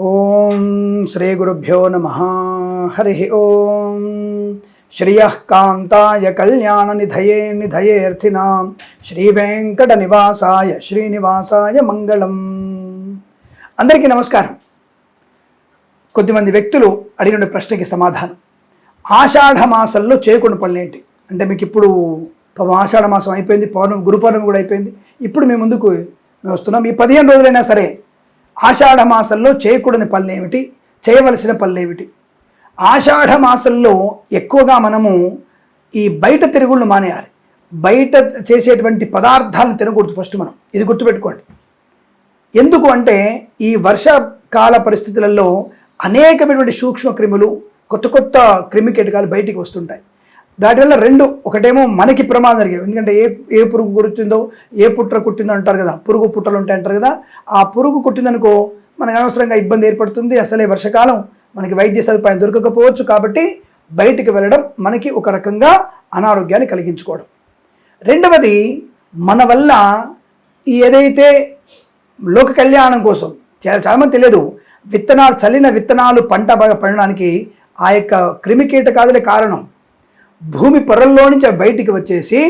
ఓం శ్రీ గురుభ్యో నమ. హరి ఓం. శ్రియ కాంతాయ కళ్యాణ నిధయే నిధయేర్థినా శ్రీ వెంకట నివాసాయ శ్రీనివాసాయ మంగళం. అందరికీ నమస్కారం. కొద్దిమంది వ్యక్తులు అడిగిన ప్రశ్నకి సమాధానం. ఆషాఢ మాసంలో చేకుని పనులేంటి అంటే మీకు ఇప్పుడు పాపం ఆషాఢ మాసం అయిపోయింది పౌర్ణమి గురు పౌర్ణమి కూడా అయిపోయింది. ఇప్పుడు మీ ముందుకు వస్తున్నాం. ఈ పదిహేను రోజులైనా సరే ఆషాఢ మాసంలో చేయకూడని పనులేమిటి చేయవలసిన పనులేమిటి ఆషాఢ మాసంలో ఎక్కువగా మనము ఈ బయట తిరుగుళ్ళు మానేయాలి. బయట చేసేటువంటి పదార్థాలను తినకూడదు ఫస్ట్ మనం. ఇది గుర్తుపెట్టుకోండి. ఎందుకు అంటే ఈ వర్షాకాల పరిస్థితులలో అనేకమైనటువంటి సూక్ష్మ క్రిములు కొత్త కొత్త క్రిమికీటకాలు బయటికి వస్తుంటాయి. దాటి వల్ల రెండు ఒకటేమో మనకి ప్రమాదం జరిగేవి ఎందుకంటే ఏ ఏ పురుగు కుట్టిందో ఏ పుట్ర కుట్టిందో అంటారు కదా పురుగు పుట్టలు ఉంటాయి అంటారు కదా ఆ పురుగు కుట్టిందనుకో మనకు అనవసరంగా ఇబ్బంది ఏర్పడుతుంది. అసలే వర్షకాలం మనకి వైద్య సదుపాయం దొరకకపోవచ్చు కాబట్టి బయటికి వెళ్ళడం మనకి ఒక రకంగా అనారోగ్యాన్ని కలిగించుకోవడం. రెండవది మన వల్ల ఏదైతే లోక కళ్యాణం కోసం చాలామంది తెలియదు విత్తనాలు చల్లిన విత్తనాలు పంట బాగా పండడానికి ఆ యొక్క క్రిమికీటకాదులే కారణం. భూమి పొరల్లో నుంచి బయటికి వచ్చేసి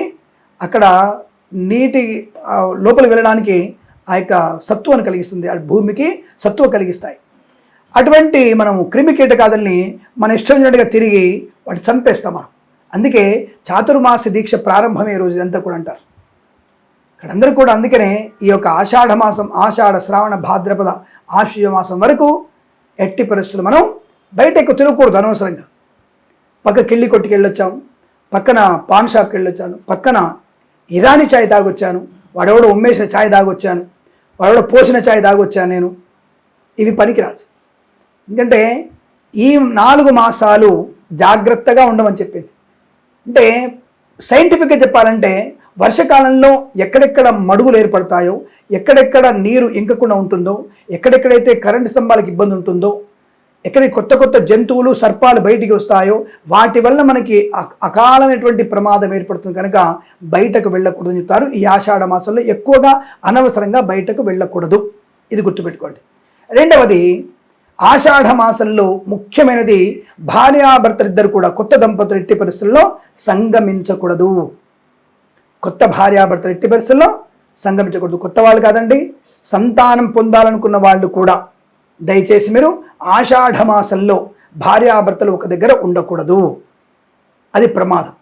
అక్కడ నీటి ఆ, లోపలికి వెళ్ళడానికి ఆ యొక్క సత్వాన్ని కలిగిస్తుంది. ఆ భూమికి సత్వ కలిగిస్తాయి. అటువంటి మనం క్రిమి కీటకాదుల్ని మన ఇష్టం వచ్చినట్టుగా తిరిగి వాటి చంపేస్తాం మనం. అందుకే చాతుర్మాస దీక్ష ప్రారంభమే రోజు ఇదంతా కూడా అంటారు. ఇక్కడందరూ కూడా అందుకనే ఈ యొక్క ఆషాఢ మాసం ఆషాఢ శ్రావణ భాద్రపద ఆశ్వయ మాసం వరకు ఎట్టి పరిస్థితులు మనం బయట ఎక్కువ తిరగకూడదు అనవసరంగా. పక్క కిళ్ళి కొట్టుకి పక్కన పాన్ షాప్కి వెళ్ళొచ్చాను పక్కన ఇరానీ ఛాయ్ తాగొచ్చాను. వాడెవడో ఉమ్మేసిన ఛాయ్ తాగొచ్చాను. వాడెవడో పోసిన ఛాయ్ తాగొచ్చాను నేను. ఇవి పనికిరాదు. ఎందుకంటే ఈ నాలుగు మాసాలు జాగ్రత్తగా ఉండమని చెప్పింది. అంటే సైంటిఫిక్గా చెప్పాలంటే వర్షకాలంలో ఎక్కడెక్కడ మడుగులు ఏర్పడతాయో ఎక్కడెక్కడ నీరు ఇంకకుండా ఉంటుందో ఎక్కడెక్కడైతే కరెంటు స్తంభాలకు ఇబ్బంది ఉంటుందో ఎక్కడ కొత్త కొత్త జంతువులు సర్పాలు బయటికి వస్తాయో వాటి వల్ల మనకి అకాలమైనటువంటి ప్రమాదం ఏర్పడుతుంది కనుక బయటకు వెళ్ళకూడదని చెప్తారు. ఈ ఆషాఢ మాసంలో ఎక్కువగా అనవసరంగా బయటకు వెళ్ళకూడదు. ఇది గుర్తుపెట్టుకోండి. రెండవది ఆషాఢ మాసంలో ముఖ్యమైనది భార్యాభర్తలిద్దరు కూడా కొత్త దంపతులు ఎట్టి పరిస్థితుల్లో సంగమించకూడదు. కొత్త భార్యాభర్తలు ఎట్టి పరిస్థితుల్లో సంగమించకూడదు. కొత్త వాళ్ళు కాదండి సంతానం పొందాలనుకున్న వాళ్ళు కూడా. దయచేసి మీరు ఆషాఢమాసంలో భార్యాభర్తలు ఒక దగ్గర ఉండకూడదు. అది ప్రమాదం.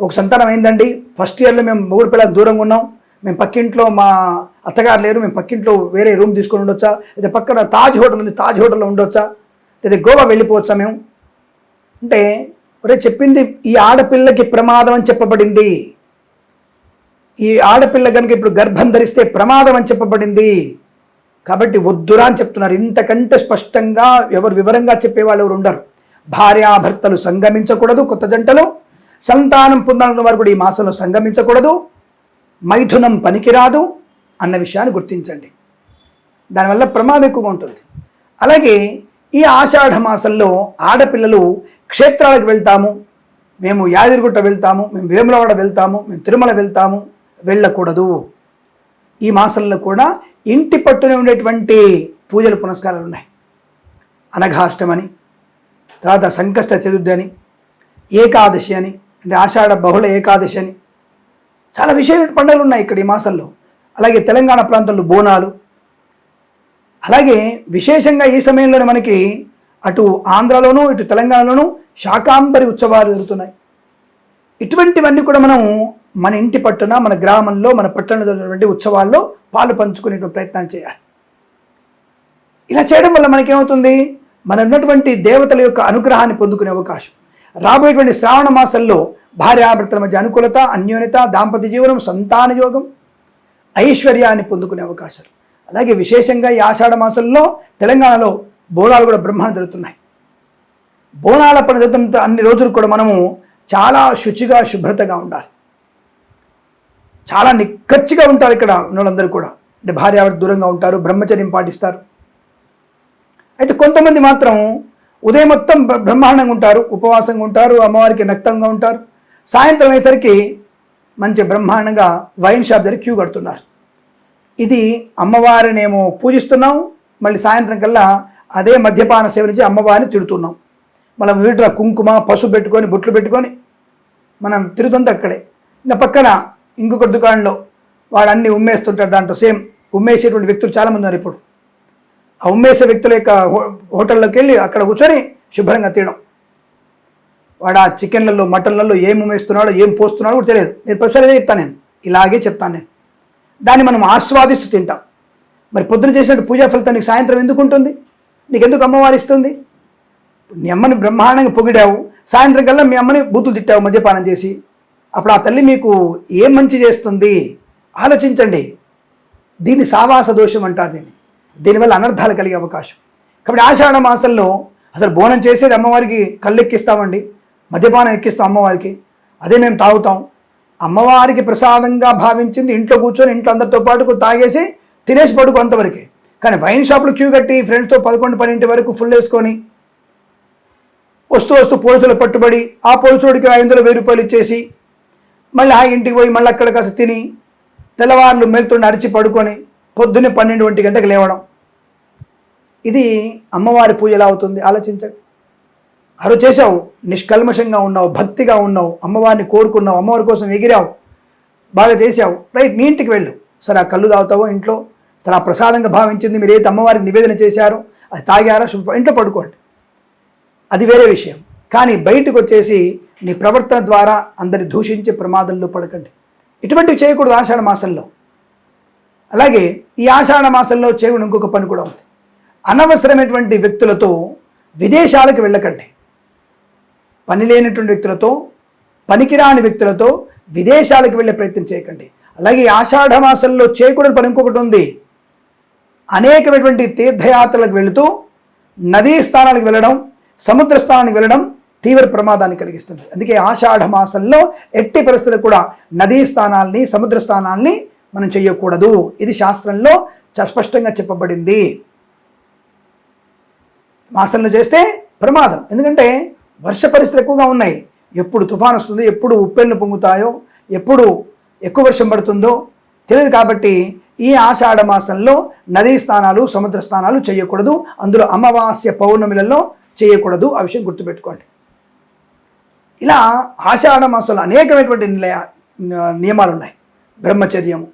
ఒక సంతానం అయిందండి ఫస్ట్ ఇయర్లో మేము మూడు పిల్లలు దూరంగా ఉన్నాం. మేము పక్కింట్లో మా అత్తగారు లేరు. మేము పక్కింట్లో వేరే రూమ్ తీసుకొని ఉండొచ్చా? లేదా పక్కన తాజ్ హోటల్ ఉంది. తాజ్ హోటల్లో ఉండొచ్చా? లేదా గోవా వెళ్ళిపోవచ్చా మేము? అంటే ఒరే చెప్పింది ఈ ఆడపిల్లకి ప్రమాదం అని చెప్పబడింది. ఈ ఆడపిల్ల కనుక ఇప్పుడు గర్భం ధరిస్తే ప్రమాదం అని చెప్పబడింది. కాబట్టి వద్దురా అని చెప్తున్నారు. ఇంతకంటే స్పష్టంగా ఎవరు వివరంగా చెప్పేవాళ్ళు ఎవరు ఉండరు. భార్యాభర్తలు సంగమించకూడదు కొత్త జంటలు. సంతానం పొందాలన్న వారు కూడా ఈ మాసంలో సంగమించకూడదు. మైథునం పనికిరాదు అన్న విషయాన్ని గుర్తించండి. దానివల్ల ప్రమాదం ఎక్కువగా ఉంటుంది. అలాగే ఈ ఆషాఢ మాసంలో ఆడపిల్లలు క్షేత్రాలకు వెళ్తాము. మేము యాదిరిగుట్ట వెళ్తాము మేము వేములవాడ వెళ్తాము మేము తిరుమల వెళ్తాము వెళ్ళకూడదు. ఈ మాసంలో కూడా ఇంటి పట్టునే ఉండేటువంటి పూజలు పునస్కారాలు ఉన్నాయి. అనఘాష్టమని తర్వాత సంకష్ట చతుర్థి అని ఏకాదశి అని అంటే ఆషాఢ బహుళ ఏకాదశి అని. చాలా విశేషమైన పండుగలు ఉన్నాయి ఇక్కడ ఈ మాసంలో. అలాగే తెలంగాణ ప్రాంతంలో బోనాలు. అలాగే విశేషంగా ఈ సమయంలోనే మనకి అటు ఆంధ్రలోనూ ఇటు తెలంగాణలోనూ శాకాంబరి ఉత్సవాలు జరుగుతున్నాయి. ఇటువంటివన్నీ కూడా మనం మన ఇంటి పట్టున మన గ్రామంలో మన పట్టణంలో ఉన్నటువంటి ఉత్సవాల్లో పాలు పంచుకునేటువంటి ప్రయత్నం చేయాలి. ఇలా చేయడం వల్ల మనకేమవుతుంది? మన ఉన్నటువంటి దేవతల యొక్క అనుగ్రహాన్ని పొందుకునే అవకాశం. రాబోయేటువంటి శ్రావణ మాసంలో భార్యాభర్తల మధ్య అనుకూలత అన్యోన్యత దాంపత్య జీవనం సంతాన యోగం ఐశ్వర్యాన్ని పొందుకునే అవకాశాలు. అలాగే విశేషంగా ఈ ఆషాఢ మాసంలో తెలంగాణలో బోనాలు కూడా బ్రహ్మాండం జరుగుతున్నాయి. బోనాల పని జరుగుతున్న అన్ని రోజులు కూడా మనము చాలా శుచిగా శుభ్రతగా ఉండాలి. చాలా నిక్కచ్చిగా ఉంటారు ఇక్కడ ఉన్నోళ్ళందరూ కూడా. అంటే భార్యాభర్త దూరంగా ఉంటారు బ్రహ్మచర్యం పాటిస్తారు. అయితే కొంతమంది మాత్రం ఉదయం మొత్తం బ్ర- బ్రహ్మాండంగా ఉంటారు ఉపవాసంగా ఉంటారు అమ్మవారికి నక్తంగా ఉంటారు. సాయంత్రం అయ్యేసరికి మంచి బ్రహ్మాండంగా వైన్ షాప్ దగ్గర క్యూ కడుతున్నారు. ఇది అమ్మవారినేమో పూజిస్తున్నాం మళ్ళీ సాయంత్రం కల్లా అదే మద్యపాన సేవరించి అమ్మవారిని తిడుతున్నాం. మనం వీటిలో కుంకుమ పసుపు పెట్టుకొని బొట్లు పెట్టుకొని మనం తిరుగుతుంది అక్కడే. ఇంకా పక్కన ఇంకొక దుకాణంలో వాడు అన్నీ ఉమ్మేస్తుంటారు దాంట్లో. సేమ్ ఉమ్మేసేటువంటి వ్యక్తులు చాలామంది ఉన్నారు ఇప్పుడు. ఆ ఉమ్మేసే వ్యక్తుల యొక్క హో- హోటల్లోకి వెళ్ళి అక్కడ కూర్చొని శుభ్రంగా తినడం. వాడు ఆ చికెన్లలో మటన్లలో ఏం ఉమ్మేస్తున్నాడో ఏం పోస్తున్నాడో కూడా తెలియదు. నేను ప్రతిసారి చెప్తాను నేను. ఇలాగే చెప్తాను నేను. దాన్ని మనం ఆస్వాదిస్తూ తింటాం. మరి పొద్దున చేసినట్టు పూజా ఫలితం నీకు సాయంత్రం ఎందుకు ఉంటుంది? నీకు ఎందుకు అమ్మవారు ఇస్తుంది? నీ అమ్మని బ్రహ్మాండంగా పొగిడావు. సాయంత్రం కల్లా మీ అమ్మని బూతులు తిట్టావు మద్యపానం చేసి. అప్పుడు ఆ తల్లి మీకు ఏం మంచి చేస్తుంది? ఆలోచించండి. దీన్ని సావాస దోషం అంటారు దీన్ని. దీనివల్ల అనర్థాలు కలిగే అవకాశం. కాబట్టి ఆషాఢ మాసంలో అసలు బోనం చేసేది అమ్మవారికి కళ్ళు ఎక్కిస్తామండి మద్యపానం ఎక్కిస్తాం అమ్మవారికి. అదే మేము తాగుతాం. అమ్మవారికి ప్రసాదంగా భావించింది ఇంట్లో కూర్చొని ఇంట్లో అందరితో పాటు తాగేసి తినేసి పడుకో అంతవరకే కానీ వైన్ షాప్లో క్యూ కట్టి ఫ్రెండ్స్తో పదకొండు పన్నెండు వరకు ఫుల్ వేసుకొని వస్తూ వస్తూ పోలీసులు పట్టుబడి ఆ పోలీసుడికి ఐదు వందల వెయ్యి రూపాయలు ఇచ్చేసి మళ్ళీ ఆ ఇంటికి పోయి మళ్ళీ అక్కడ కాస్త తిని తెల్లవారులు మెలుతుండి అరిచి పడుకొని పొద్దున్నే పన్నెండు ఒంటి గంటకు లేవడం. ఇది అమ్మవారి పూజ ఎలా అవుతుంది. ఆలోచించండి. అరు చేసావు నిష్కల్మషంగా ఉన్నావు భక్తిగా ఉన్నావు అమ్మవారిని కోరుకున్నావు అమ్మవారి కోసం ఎగిరావు బాగా చేసావు రైట్ నీ ఇంటికి వెళ్ళు. సరే ఆ కళ్ళు తాగుతావో ఇంట్లో? సరే ఆ ప్రసాదంగా భావించింది మీరు ఏదైతే అమ్మవారికి నివేదన చేశారో అది తాగారా శుభ్ర ఇంట్లో పడుకోండి. అది వేరే విషయం. కానీ బయటకు వచ్చేసి నీ ప్రవర్తన ద్వారా అందరి దూషించే ప్రమాదంలో పడకండి. ఇటువంటివి చేయకూడదు ఆషాఢ మాసంలో. అలాగే ఈ ఆషాఢ మాసంలో చేయకూడదు ఇంకొక పని కూడా ఉంది. అనవసరమైనటువంటి వ్యక్తులతో విదేశాలకు వెళ్ళకండి. పని లేనటువంటి వ్యక్తులతో పనికిరాని వ్యక్తులతో విదేశాలకు వెళ్ళే ప్రయత్నం చేయకండి. అలాగే ఈ ఆషాఢ మాసంలో చేయకూడని పని ఇంకొకటి ఉంది. అనేకమైనటువంటి తీర్థయాత్రలకు వెళుతూ నదీ స్థానాలకు వెళ్ళడం సముద్ర స్థానానికి వెళ్ళడం తీవ్ర ప్రమాదాన్ని కలిగిస్తుంది. అందుకే ఆషాఢ మాసంలో ఎట్టి పరిస్థితులు కూడా నదీ స్థానాల్ని సముద్ర స్థానాల్ని మనం చేయకూడదు. ఇది శాస్త్రంలో స్పష్టంగా చెప్పబడింది. మాసంలో చేస్తే ప్రమాదం. ఎందుకంటే వర్ష పరిస్థితులు ఎక్కువగా ఉన్నాయి. ఎప్పుడు తుఫాన్ వస్తుంది ఎప్పుడు ఉప్పెళ్ళు పొంగుతాయో ఎప్పుడు ఎక్కువ వర్షం పడుతుందో తెలియదు కాబట్టి ఈ ఆషాఢ మాసంలో నదీ స్థానాలు సముద్ర స్థానాలు చేయకూడదు. అందులో అమావాస్య పౌర్ణమిలలో చేయకూడదు. ఆ విషయం గుర్తుపెట్టుకోండి. ఇలా ఆషాఢ మాసంలో అనేకమైనటువంటి నిలయ- నియమాలు ఉన్నాయి బ్రహ్మచర్యము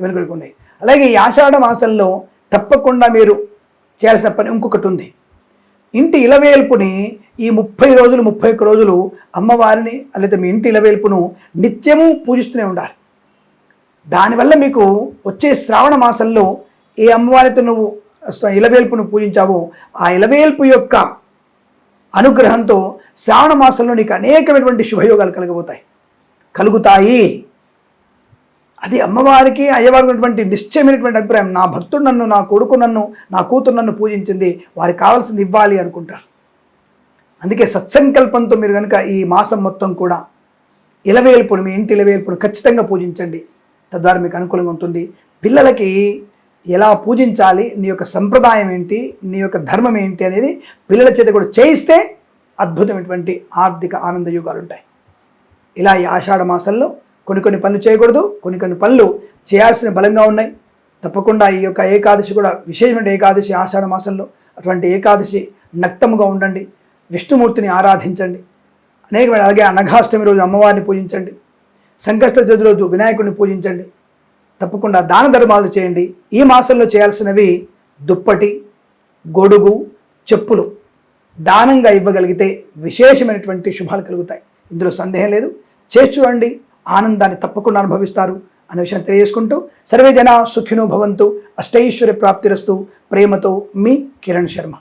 ఇవన్నీ కూడా ఉన్నాయి. అలాగే ఈ ఆషాఢ మాసంలో తప్పకుండా మీరు చేయాల్సిన పని ఇంకొకటి ఉంది. ఇంటి ఇలవేల్పుని ఈ ముప్పై రోజులు ముప్పై ఒక్క రోజులు అమ్మవారిని లేదా మీ ఇంటి ఇలవేల్పును నిత్యము పూజిస్తూనే ఉండాలి. దానివల్ల మీకు వచ్చే శ్రావణ మాసంలో ఏ అమ్మవారితో నువ్వు ఇలవేల్పును పూజించావో ఆ ఇలవేల్పు యొక్క అనుగ్రహంతో శ్రావణ మాసంలో నీకు అనేకమైనటువంటి శుభయోగాలు కలగబోతాయి. కలుగుతాయి. అది అమ్మవారికి అయ్యవారికి ఉన్నటువంటి నిశ్చయమైనటువంటి అభిప్రాయం. నా భక్తుడు నన్ను నా కొడుకు నన్ను నా కూతురు నన్ను పూజించింది వారికి కావాల్సింది ఇవ్వాలి అనుకుంటారు. అందుకే సత్సంకల్పంతో మీరు కనుక ఈ మాసం మొత్తం కూడా ఇలవేల్పును మీ ఇంటి ఇలవేల్పును ఖచ్చితంగా పూజించండి. తద్వారా మీకు అనుకూలంగా ఉంటుంది. పిల్లలకి ఎలా పూజించాలి నీ యొక్క సంప్రదాయం ఏంటి నీ యొక్క ధర్మం ఏంటి అనేది పిల్లల చేత కూడా చేయిస్తే అద్భుతమైనటువంటి ఆర్థిక ఆనంద యుగాలు ఉంటాయి ఇలా ఈ ఆషాఢ మాసంలో కొన్ని కొన్ని పనులు చేయకూడదు కొన్ని కొన్ని పనులు చేయాల్సిన బలంగా ఉన్నాయి. తప్పకుండా ఈ యొక్క ఏకాదశి కూడా విశేషమైన ఏకాదశి ఆషాఢ మాసంలో అటువంటి ఏకాదశి నక్తముగా ఉండండి. విష్ణుమూర్తిని ఆరాధించండి. అనేకమైన అలాగే అనఘాష్టమి రోజు అమ్మవారిని పూజించండి. సంకష్ట చతుర్థి రోజు వినాయకుడిని పూజించండి. తప్పకుండా దాన ధర్మాలు చేయండి. ఈ మాసంలో చేయాల్సినవి దుప్పటి గొడుగు చెప్పులు దానంగా ఇవ్వగలిగితే విశేషమైనటువంటి శుభాలు కలుగుతాయి. ఇందులో సందేహం లేదు. చేసి చూడండి. ఆనందాన్ని తప్పకుండా అనుభవిస్తారు అనే విషయం తెలియజేసుకుంటూ సర్వే జన సుఖినో భవంతు. అష్టైశ్వర్య ప్రాప్తిరస్తు ప్రేమతో మీ కిరణ్ శర్మ.